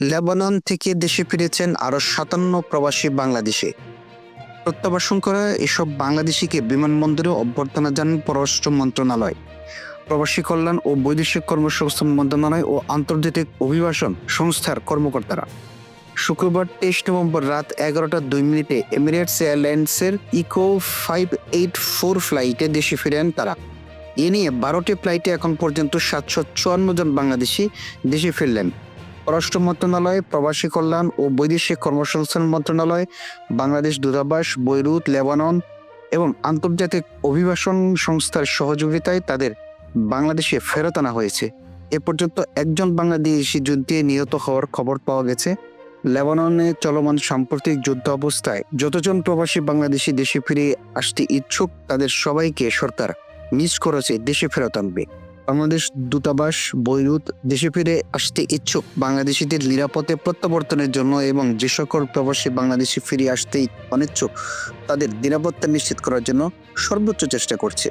Lebanon থেকে দেশে ফিরেছেন আরও সাতান্ন প্রবাসী বাংলাদেশে। প্রত্যাবাসন করা এসব বাংলাদেশিকে বিমানবন্দরে অভ্যর্থনা জানান পররাষ্ট্র মন্ত্রণালয়। প্রবাসী কল্যাণ ও বৈদেশিক কর্মসংস্থান মন্ত্রণালয় ও আন্তর্জাতিক অভিবাসন সংস্থার কর্মকর্তারা। শুক্রবার তেইশ নভেম্বর রাত এগারোটা দুই মিনিটে এমিরেটস এয়ারলাইন্সের ইকো ফাইভ এইট ফোর ফ্লাইটে দেশে ফিরেন তারা। এ নিয়ে বারোটি ফ্লাইটে এখন পর্যন্ত সাতশো চুয়ান্ন জন বাংলাদেশি দেশে ফিরলেন। পররাষ্ট্র মন্ত্রণালয়, প্রবাসী কল্যাণ ও বৈদেশিক কর্মসংস্থান মন্ত্রণালয়, বাংলাদেশ দূতাবাস, বৈরুত, লেবানন এবং আন্তর্জাতিক অভিবাসন সংস্থার সহযোগিতায় তাদের বাংলাদেশে ফেরত আনা হয়েছে। এ পর্যন্ত একজন বাংলাদেশি যুদ্ধে নিহত হওয়ার খবর পাওয়া গেছে। লেবাননে চলমান সাম্প্রতিক যুদ্ধ অবস্থায় যতজন প্রবাসী বাংলাদেশি দেশে ফিরে আসতে ইচ্ছুক, তাদের সবাইকে সরকার মিস করেছে, দেশে ফেরত আনবে। বাংলাদেশ দূতাবাস, বৈরুত দেশে ফিরে আসতে ইচ্ছুক বাংলাদেশিদের নিরাপদে প্রত্যাবর্তনের জন্য এবং যে সকল প্রবাসী বাংলাদেশে ফিরে আসতেই অনিচ্ছুক, তাদের নিরাপত্তা নিশ্চিত করার জন্য সর্বোচ্চ চেষ্টা করছে।